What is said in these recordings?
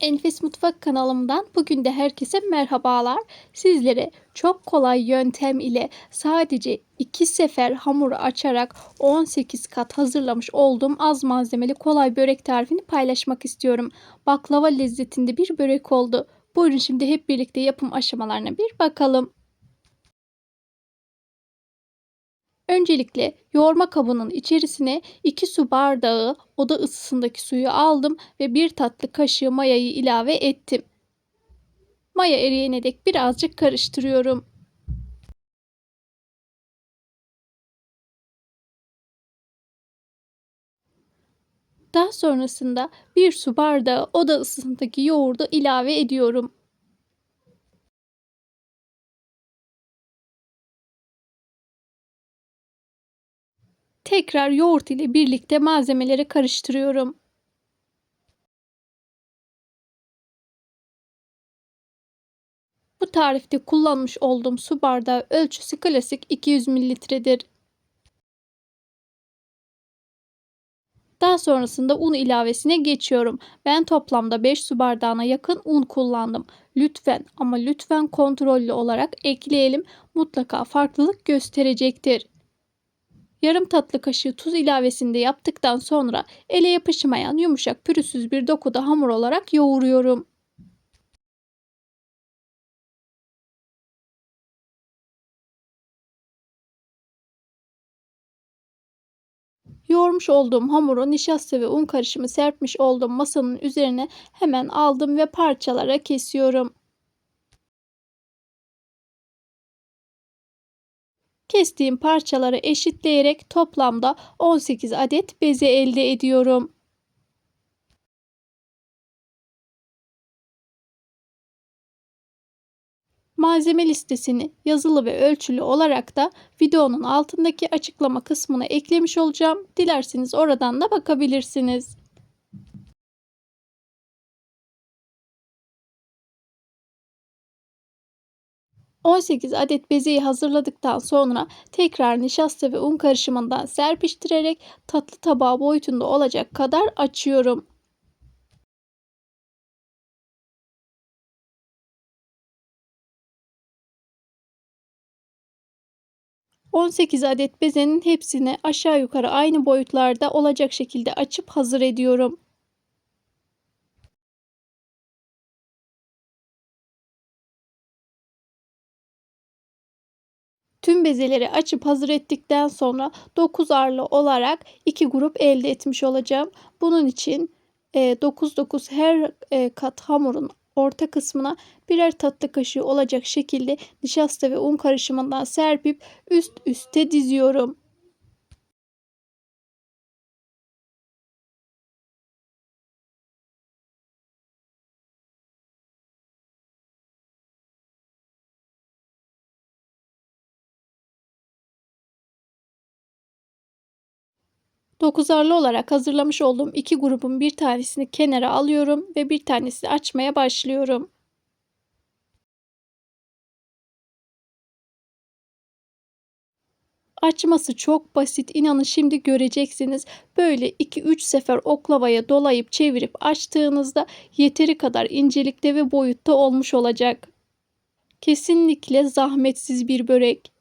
Enfes Mutfak kanalımdan bugün de herkese merhabalar. Sizlere çok kolay yöntem ile sadece 2 sefer hamuru açarak 18 kat hazırlamış olduğum az malzemeli kolay börek tarifini paylaşmak istiyorum. Baklava lezzetinde bir börek oldu. Buyurun şimdi hep birlikte yapım aşamalarına bir bakalım. Öncelikle yoğurma kabının içerisine 2 su bardağı oda ısısındaki suyu aldım ve 1 tatlı kaşığı mayayı ilave ettim. Maya eriyene dek birazcık karıştırıyorum. Daha sonrasında 1 su bardağı oda ısısındaki yoğurdu ilave ediyorum. Tekrar yoğurt ile birlikte malzemeleri karıştırıyorum. Bu tarifte kullanmış olduğum su bardağı ölçüsü klasik 200 mililitredir. Daha sonrasında un ilavesine geçiyorum. Ben toplamda 5 su bardağına yakın un kullandım. Lütfen ama lütfen kontrollü olarak ekleyelim. Mutlaka farklılık gösterecektir. Yarım tatlı kaşığı tuz ilavesini de yaptıktan sonra ele yapışmayan yumuşak pürüzsüz bir dokuda hamur olarak yoğuruyorum. Yoğurmuş olduğum hamuru nişasta ve un karışımı serpmiş olduğum masanın üzerine hemen aldım ve parçalara kesiyorum. Kestiğim parçaları eşitleyerek toplamda 18 adet beze elde ediyorum. Malzeme listesini yazılı ve ölçülü olarak da videonun altındaki açıklama kısmına eklemiş olacağım. Dilerseniz oradan da bakabilirsiniz. ...18 adet bezeyi hazırladıktan sonra tekrar nişasta ve un karışımından serpiştirerek tatlı tabağı boyutunda olacak kadar açıyorum. 18 adet bezenin hepsini aşağı yukarı aynı boyutlarda olacak şekilde açıp hazır ediyorum. Bezeleri açıp hazır ettikten sonra 9 arlı olarak 2 grup elde etmiş olacağım. Bunun için 9-9 her kat hamurun orta kısmına birer tatlı kaşığı olacak şekilde nişasta ve un karışımından serpip üst üste diziyorum. Dokuzarlı olarak hazırlamış olduğum iki grubun bir tanesini kenara alıyorum ve bir tanesini açmaya başlıyorum. Açması çok basit. İnanın şimdi göreceksiniz. Böyle 2-3 sefer oklavaya dolayıp çevirip açtığınızda yeteri kadar incelikte ve boyutta olmuş olacak. Kesinlikle zahmetsiz bir börek.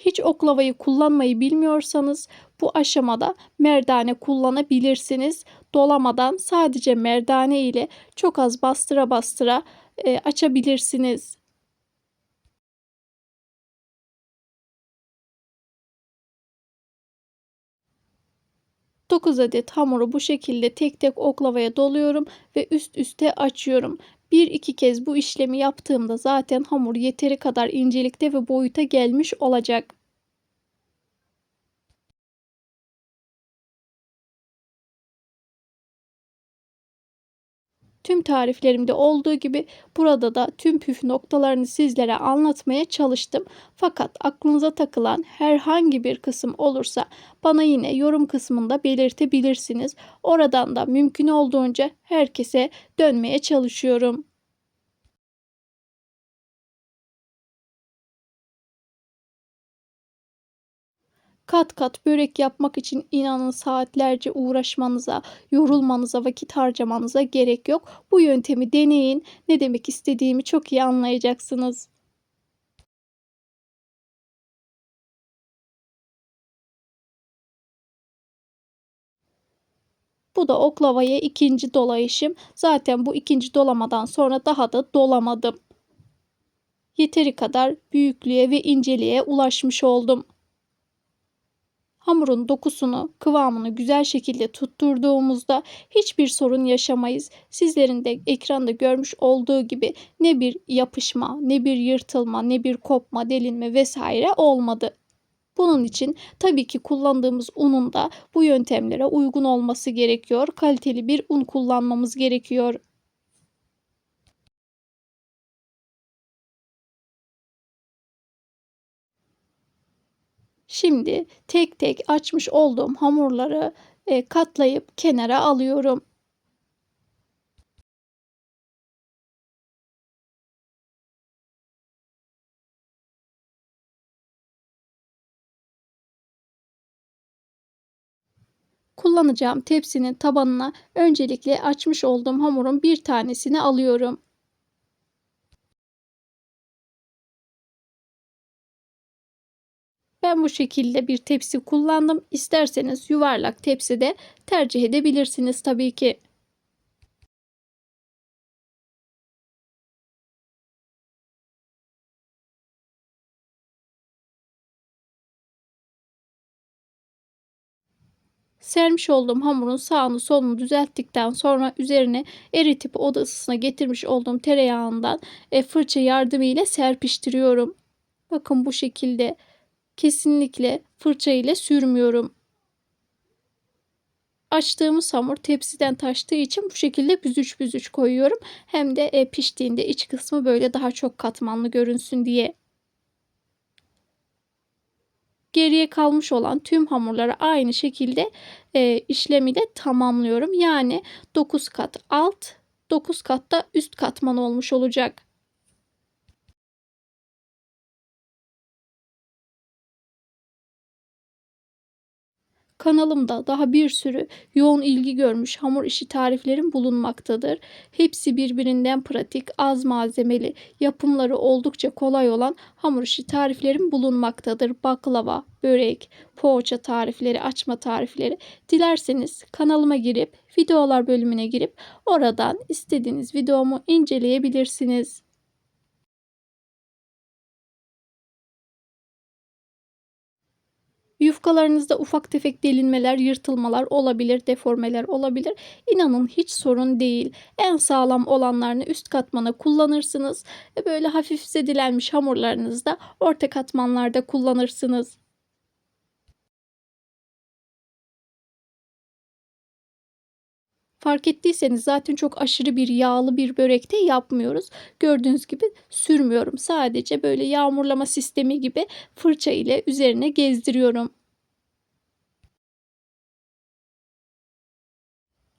Hiç oklavayı kullanmayı bilmiyorsanız bu aşamada merdane kullanabilirsiniz. Dolamadan sadece merdane ile çok az bastıra bastıra e, açabilirsiniz. Dokuz adet hamuru bu şekilde tek tek oklavaya doluyorum ve üst üste açıyorum. Bir iki kez bu işlemi yaptığımda zaten hamur yeteri kadar incelikte ve boyuta gelmiş olacak. Tüm tariflerimde olduğu gibi burada da tüm püf noktalarını sizlere anlatmaya çalıştım. Fakat aklınıza takılan herhangi bir kısım olursa bana yine yorum kısmında belirtebilirsiniz. Oradan da mümkün olduğunca herkese dönmeye çalışıyorum. Kat kat börek yapmak için inanın saatlerce uğraşmanıza, yorulmanıza, vakit harcamanıza gerek yok. Bu yöntemi deneyin. Ne demek istediğimi çok iyi anlayacaksınız. Bu da oklavaya ikinci dolayışım. Zaten bu ikinci dolamadan sonra daha da dolamadım. Yeteri kadar büyüklüğe ve inceliğe ulaşmış oldum. Hamurun dokusunu, kıvamını güzel şekilde tutturduğumuzda hiçbir sorun yaşamayız. Sizlerin de ekranda görmüş olduğu gibi ne bir yapışma, ne bir yırtılma, ne bir kopma, delinme vesaire olmadı. Bunun için tabii ki kullandığımız unun da bu yöntemlere uygun olması gerekiyor. Kaliteli bir un kullanmamız gerekiyor. Şimdi tek tek açmış olduğum hamurları e, katlayıp kenara alıyorum. Kullanacağım tepsinin tabanına öncelikle açmış olduğum hamurun bir tanesini alıyorum. Ben bu şekilde bir tepsi kullandım. İsterseniz yuvarlak tepsi de tercih edebilirsiniz tabii ki. Sermiş olduğum hamurun sağını solunu düzelttikten sonra üzerine eritip oda ısısına getirmiş olduğum tereyağından e, fırça yardımıyla serpiştiriyorum. Bakın bu şekilde kesinlikle fırça ile sürmüyorum. Açtığımız hamur tepsiden taştığı için bu şekilde büzüç büzüç koyuyorum. Hem de e, piştiğinde iç kısmı böyle daha çok katmanlı görünsün diye. Geriye kalmış olan tüm hamurları aynı şekilde e, işlemi de tamamlıyorum. Yani 9 kat alt, 9 kat da üst katman olmuş olacak. Kanalımda daha bir sürü yoğun ilgi görmüş hamur işi tariflerim bulunmaktadır. Hepsi birbirinden pratik, az malzemeli, yapımları oldukça kolay olan hamur işi tariflerim bulunmaktadır. Baklava, börek, poğaça tarifleri, açma tarifleri. Dilerseniz kanalıma girip videolar bölümüne girip oradan istediğiniz videomu inceleyebilirsiniz. Yufkalarınızda ufak tefek delinmeler, yırtılmalar olabilir, deformeler olabilir. İnanın hiç sorun değil. En sağlam olanlarını üst katmana kullanırsınız. E, böyle hafif zedilenmiş hamurlarınızı da orta katmanlarda kullanırsınız. Fark ettiyseniz zaten çok aşırı bir yağlı bir börekte yapmıyoruz. Gördüğünüz gibi sürmüyorum. Sadece böyle yağmurlama sistemi gibi fırça ile üzerine gezdiriyorum.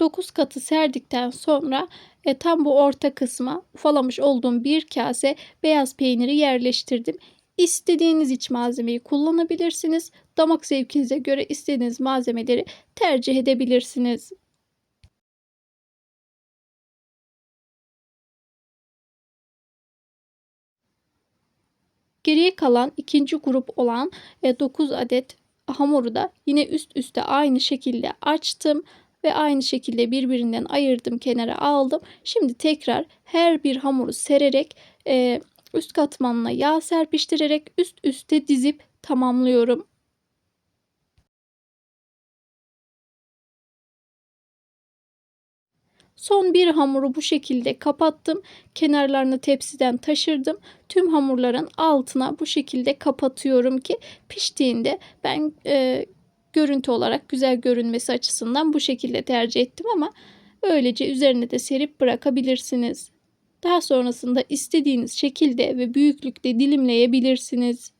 9 katı serdikten sonra e, tam bu orta kısma ufalamış olduğum bir kase beyaz peyniri yerleştirdim. İstediğiniz iç malzemeyi kullanabilirsiniz. Damak zevkinize göre istediğiniz malzemeleri tercih edebilirsiniz. Geriye kalan ikinci grup olan 9 e, adet hamuru da yine üst üste aynı şekilde açtım ve aynı şekilde birbirinden ayırdım kenara aldım. Şimdi tekrar her bir hamuru sererek e, üst katmanına yağ serpiştirerek üst üste dizip tamamlıyorum. Son bir hamuru bu şekilde kapattım. Kenarlarını tepsiden taşırdım. Tüm hamurların altına bu şekilde kapatıyorum ki piştiğinde ben e, görüntü olarak güzel görünmesi açısından bu şekilde tercih ettim ama böylece üzerine de serip bırakabilirsiniz. Daha sonrasında istediğiniz şekilde ve büyüklükte dilimleyebilirsiniz.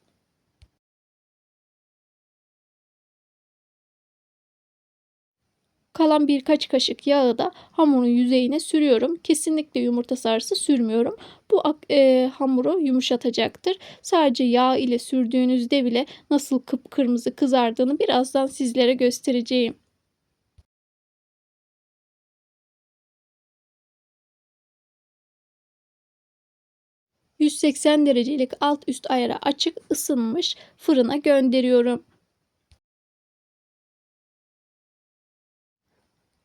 Kalan birkaç kaşık yağı da hamurun yüzeyine sürüyorum. Kesinlikle yumurta sarısı sürmüyorum. Bu e, hamuru yumuşatacaktır. Sadece yağ ile sürdüğünüzde bile nasıl kıpkırmızı kızardığını birazdan sizlere göstereceğim. 180 derecelik alt üst ayara açık ısınmış fırına gönderiyorum.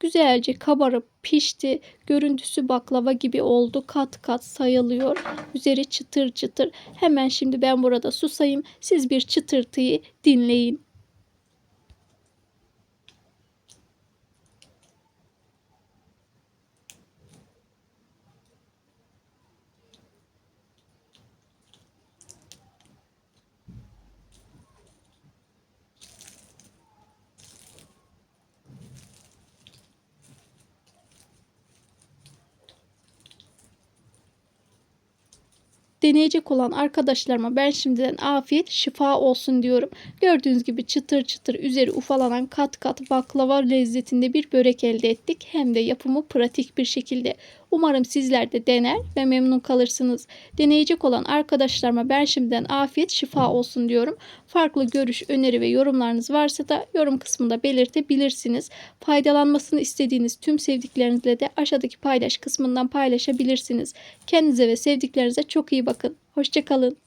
Güzelce kabarıp pişti. Görüntüsü baklava gibi oldu. Kat kat sayılıyor. Üzeri çıtır çıtır. Hemen şimdi ben burada susayım. Siz bir çıtırtıyı dinleyin. Deneyecek olan arkadaşlarıma ben şimdiden afiyet şifa olsun diyorum. Gördüğünüz gibi çıtır çıtır üzeri ufalanan kat kat baklava lezzetinde bir börek elde ettik. Hem de yapımı pratik bir şekilde. Umarım sizler de dener ve memnun kalırsınız. Deneyecek olan arkadaşlarıma ben şimdiden afiyet şifa olsun diyorum. Farklı görüş, öneri ve yorumlarınız varsa da yorum kısmında belirtebilirsiniz. Faydalanmasını istediğiniz tüm sevdiklerinizle de aşağıdaki paylaş kısmından paylaşabilirsiniz. Kendinize ve sevdiklerinize çok iyi bakın. Hoşçakalın.